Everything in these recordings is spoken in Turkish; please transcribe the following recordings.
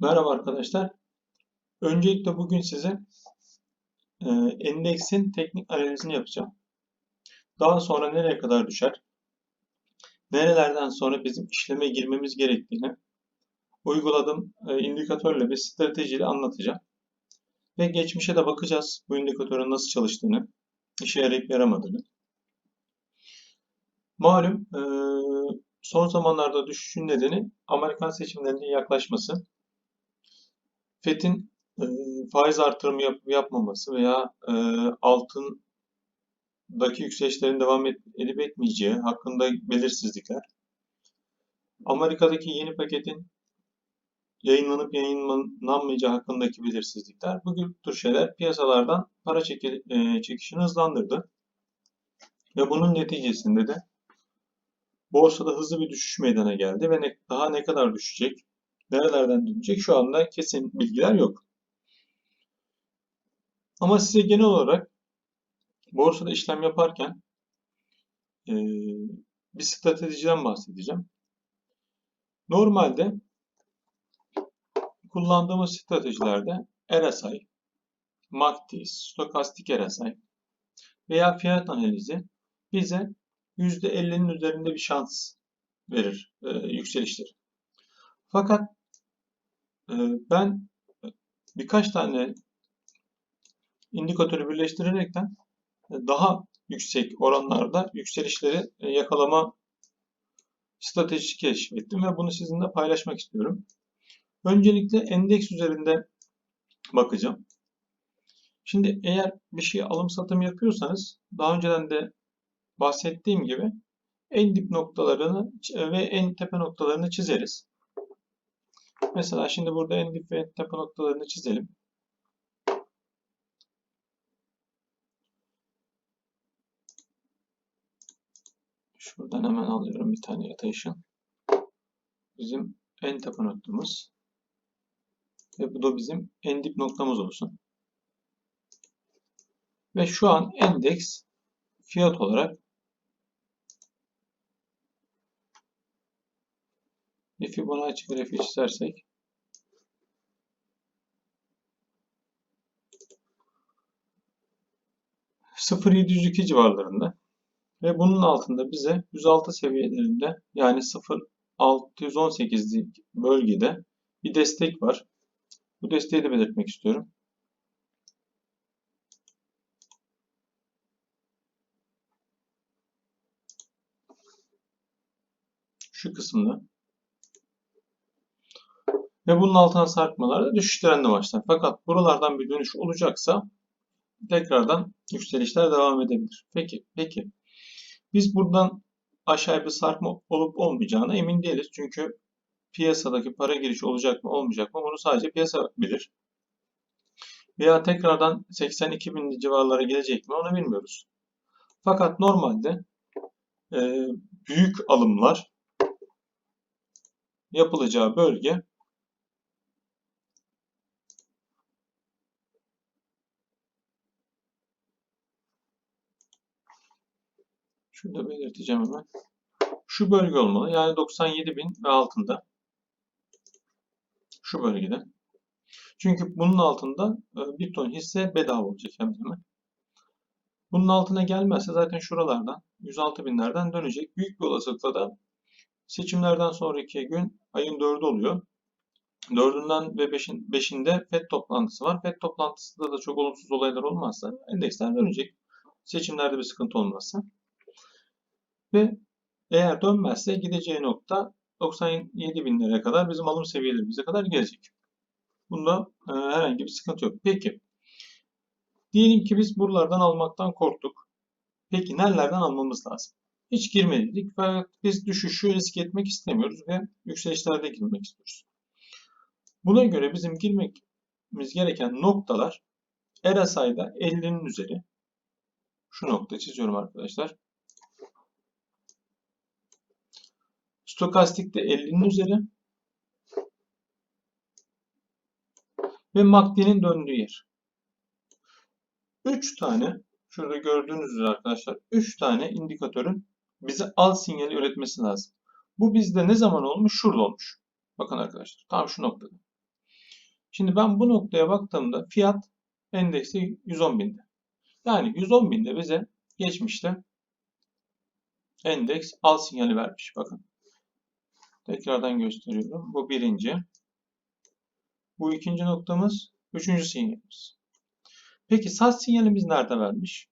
Merhaba arkadaşlar. Öncelikle bugün size e, endeksin teknik analizini yapacağım. Daha sonra nereye kadar düşer, nerelerden sonra bizim işleme girmemiz gerektiğini uyguladığım e, indikatörle bir stratejiyle anlatacağım. Ve geçmişe de bakacağız bu indikatörün nasıl çalıştığını, işe yarayıp yaramadığını. Malum e, son zamanlarda düşüşün nedeni Amerikan seçimlerinin yaklaşması. FED'in e, faiz artırımı yapıp yapmaması veya e, altındaki yükselişlerin devam edip etmeyeceği hakkında belirsizlikler. Amerika'daki yeni paketin yayınlanıp yayınlanmayacağı hakkındaki belirsizlikler. Bu tür şeyler piyasalardan para e, çekişini hızlandırdı. Ve bunun neticesinde de borsada hızlı bir düşüş meydana geldi ve ne, daha ne kadar düşecek, nerelerden dönecek şu anda kesin bilgiler yok. Ama size genel olarak borsada işlem yaparken e, bir stratejiden bahsedeceğim. Normalde kullandığımız stratejilerde RSI, MACD, stokastik RSI veya fiyat analizi bize %50'nin üzerinde bir şans verir e, yükseliştir. Fakat e, ben birkaç tane indikatörü birleştirerekten daha yüksek oranlarda yükselişleri e, yakalama stratejisi keşfettim ve bunu sizinle paylaşmak istiyorum. Öncelikle endeks üzerinde bakacağım. Şimdi eğer bir şey alım satım yapıyorsanız daha önceden de bahsettiğim gibi en dip noktalarını ve en tepe noktalarını çizeriz. Mesela şimdi burada en dip ve en tepe noktalarını çizelim. Şuradan hemen alıyorum bir tane yatay ışın. Bizim en tepe noktamız. Ve bu da bizim en dip noktamız olsun. Ve şu an endeks fiyat olarak bir Fibonacci grafiği çizersek %0.702 civarlarında ve bunun altında bize 106 seviyelerinde yani 0.618 bölgede bir destek var. Bu desteği de belirtmek istiyorum. Şu kısımda. Ve bunun altına sarkmalarda düşüş trendi başlar. Fakat buralardan bir dönüş olacaksa tekrardan yükselişler devam edebilir. Peki, peki. Biz buradan aşağı bir sarkma olup olmayacağına emin değiliz. Çünkü piyasadaki para girişi olacak mı olmayacak mı bunu sadece piyasa bilir. Veya tekrardan 82 bin civarlara gelecek mi onu bilmiyoruz. Fakat normalde e, büyük alımlar yapılacağı bölge Şurada belirteceğim hemen. Şu bölge olmalı. Yani 97 bin ve altında. Şu bölgede. Çünkü bunun altında e, bir ton hisse bedava olacak hemen hemen. Bunun altına gelmezse zaten şuralardan 106 binlerden dönecek. Büyük bir olasılıkla da seçimlerden sonraki gün ayın 4'ü oluyor. 4'ünden ve 5'in, 5'inde FED toplantısı var. FED toplantısında da çok olumsuz olaylar olmazsa endeksler dönecek. Seçimlerde bir sıkıntı olmazsa. Ve eğer dönmezse gideceği nokta 97 bin liraya kadar bizim alım seviyelerimize kadar gelecek. Bunda e, herhangi bir sıkıntı yok. Peki. Diyelim ki biz buralardan almaktan korktuk. Peki nerelerden almamız lazım? Hiç girmedik ve biz düşüşü risk etmek istemiyoruz ve yükselişlerde girmek istiyoruz. Buna göre bizim girmemiz gereken noktalar RSI'da 50'nin üzeri. Şu nokta çiziyorum arkadaşlar. Stokastik de 50'nin üzeri. Ve MACD'nin döndüğü yer. 3 tane şurada gördüğünüz üzere arkadaşlar 3 tane indikatörün bize al sinyali üretmesi lazım. Bu bizde ne zaman olmuş? Şurada olmuş. Bakın arkadaşlar tam şu noktada. Şimdi ben bu noktaya baktığımda fiyat endeksi 110 binde. Yani 110 binde bize geçmişte endeks al sinyali vermiş. Bakın. Tekrardan gösteriyorum. Bu birinci. Bu ikinci noktamız. Üçüncü sinyalimiz. Peki sat sinyalimiz nerede vermiş?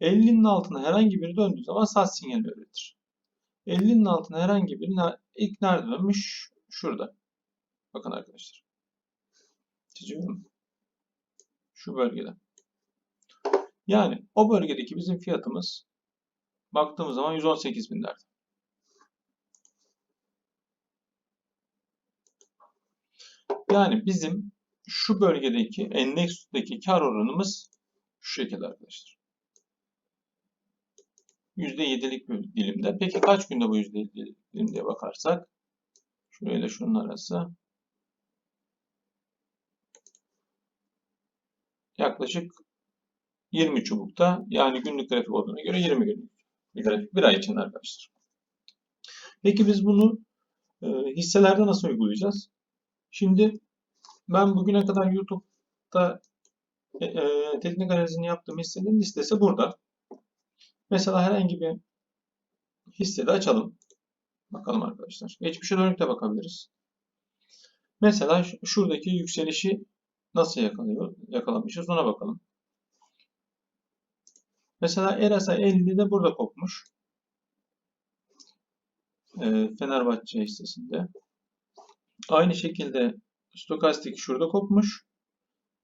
50'nin altına herhangi biri döndüğü zaman sat sinyali üretir. 50'nin altına herhangi biri ilk nerede dönmüş? Şurada. Bakın arkadaşlar. Çiziyorum. Şu bölgede. Yani o bölgedeki bizim fiyatımız baktığımız zaman 118 binlerde. Yani bizim şu bölgedeki endeksteki kar oranımız şu şekilde arkadaşlar. %7'lik bir dilimde. Peki kaç günde bu %7'lik dilim diye bakarsak şuraya da şunun arası yaklaşık 20 çubukta yani günlük grafik olduğuna göre 20 günlük bir grafik bir ay için arkadaşlar. Peki biz bunu e, hisselerde nasıl uygulayacağız? Şimdi ben bugüne kadar YouTube'da e, e, teknik analizini yaptığım hisselerin listesi burada. Mesela herhangi bir hissede açalım. Bakalım arkadaşlar. Geçmişe dönük de bakabiliriz. Mesela şuradaki yükselişi nasıl yakalıyor, yakalamışız ona bakalım. Mesela Erasa 50'de burada kopmuş. Ee, Fenerbahçe hissesinde. Aynı şekilde Stokastik şurada kopmuş.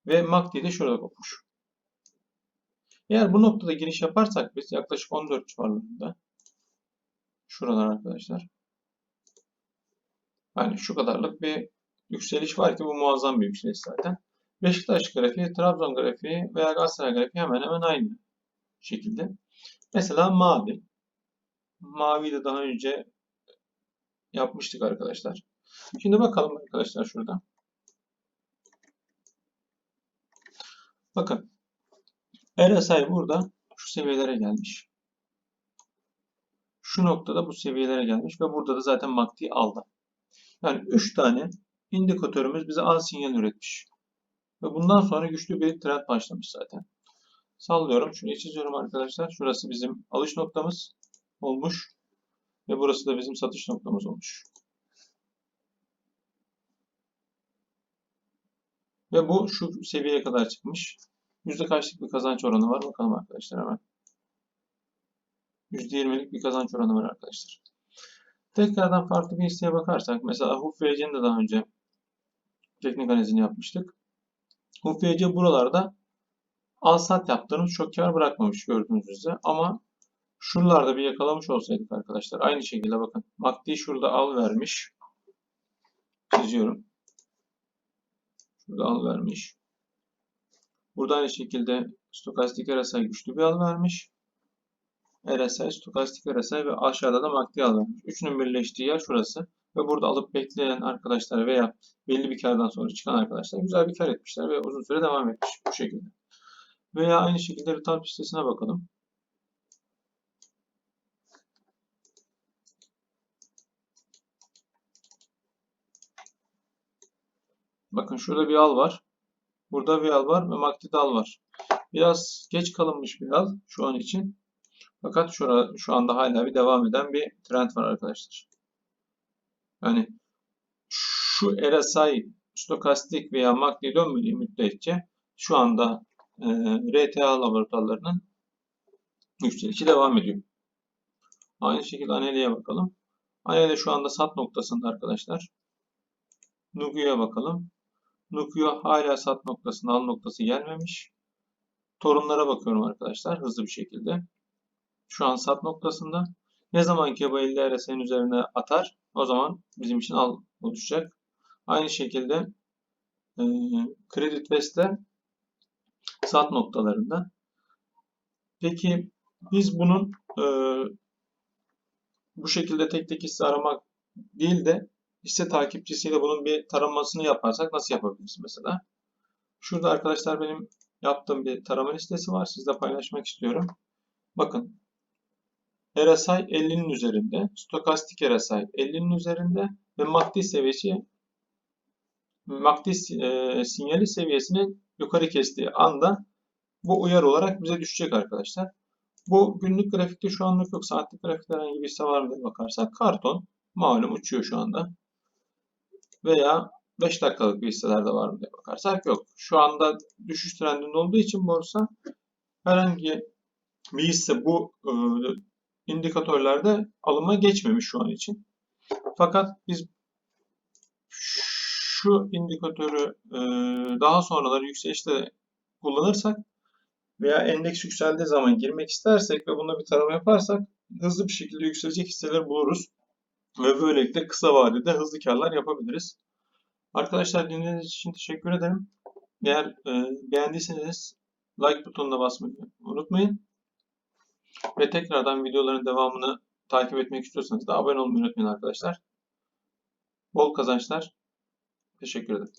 Ve MACD de şurada kopmuş. Eğer bu noktada giriş yaparsak biz yaklaşık 14 civarlarında şuralar arkadaşlar. Yani şu kadarlık bir yükseliş var ki bu muazzam bir yükseliş zaten. Beşiktaş grafiği, Trabzon grafiği veya Galatasaray grafiği hemen hemen aynı şekilde. Mesela mavi. Mavi de daha önce yapmıştık arkadaşlar. Şimdi bakalım arkadaşlar şurada. Bakın. RSI burada şu seviyelere gelmiş. Şu noktada bu seviyelere gelmiş ve burada da zaten MACD aldı. Yani 3 tane indikatörümüz bize al sinyal üretmiş. Ve bundan sonra güçlü bir trend başlamış zaten. Sallıyorum. Şurayı çiziyorum arkadaşlar. Şurası bizim alış noktamız olmuş. Ve burası da bizim satış noktamız olmuş. Ve bu şu seviyeye kadar çıkmış. Yüzde kaçlık bir kazanç oranı var? Bakalım arkadaşlar hemen. %20'lik bir kazanç oranı var arkadaşlar. Tekrardan farklı bir hisseye bakarsak mesela HUFVC'nin de daha önce teknik analizini yapmıştık. HUFVC buralarda al sat yaptığımız çok kar bırakmamış gördüğünüz üzere ama şuralarda bir yakalamış olsaydık arkadaşlar aynı şekilde bakın MACD şurada al vermiş çiziyorum şurada al vermiş burada aynı şekilde stokastik RSI güçlü bir al vermiş RSI, stokastik RSI ve aşağıda da MACD al vermiş. Üçünün birleştiği yer şurası. Ve burada alıp bekleyen arkadaşlar veya belli bir kardan sonra çıkan arkadaşlar güzel bir kar etmişler ve uzun süre devam etmiş bu şekilde. Veya aynı şekilde return listesine bakalım. Bakın şurada bir al var. Burada bir al var ve MACD'de al var. Biraz geç kalınmış bir al şu an için. Fakat şura, şu anda hala bir devam eden bir trend var arkadaşlar. Yani şu RSI stokastik veya MACD dönmediği müddetçe şu anda e, RTA laboratuvarlarının yükselişi devam ediyor. Aynı şekilde Anelya'ya bakalım. Anelya şu anda sat noktasında arkadaşlar. Nugu'ya bakalım. Nugu'ya hala sat noktasında al noktası gelmemiş. Torunlara bakıyorum arkadaşlar hızlı bir şekilde. Şu an sat noktasında. Ne zaman ki bu 50 RSI'nin üzerine atar o zaman bizim için al oluşacak. Aynı şekilde e, Credit West'te sat noktalarında. Peki biz bunun e, bu şekilde tek tek hisse aramak değil de hisse takipçisiyle bunun bir taramasını yaparsak nasıl yapabiliriz mesela? Şurada arkadaşlar benim yaptığım bir tarama listesi var. Sizle paylaşmak istiyorum. Bakın RSI 50'nin üzerinde, stokastik RSI 50'nin üzerinde ve MACD seviyesi MACD e, sinyali seviyesini yukarı kestiği anda bu uyarı olarak bize düşecek arkadaşlar. Bu günlük grafikte şu anlık yok. Saatlik grafikte herhangi bir hisse var mı diye bakarsak karton malum uçuyor şu anda. Veya 5 dakikalık bir hisselerde var mı diye bakarsak yok. Şu anda düşüş trendinde olduğu için borsa herhangi bir hisse bu e, indikatörlerde alıma geçmemiş şu an için. Fakat biz şu indikatörü e, daha sonraları yükselişte kullanırsak veya endeks yükseldiği zaman girmek istersek ve buna bir tarama yaparsak hızlı bir şekilde yükselecek hisseler buluruz. Ve böylelikle kısa vadede hızlı karlar yapabiliriz. Arkadaşlar dinlediğiniz için teşekkür ederim. Eğer e, beğendiyseniz like butonuna basmayı unutmayın. Ve tekrardan videoların devamını takip etmek istiyorsanız da abone olmayı unutmayın arkadaşlar. Bol kazançlar. Teşekkür ederim.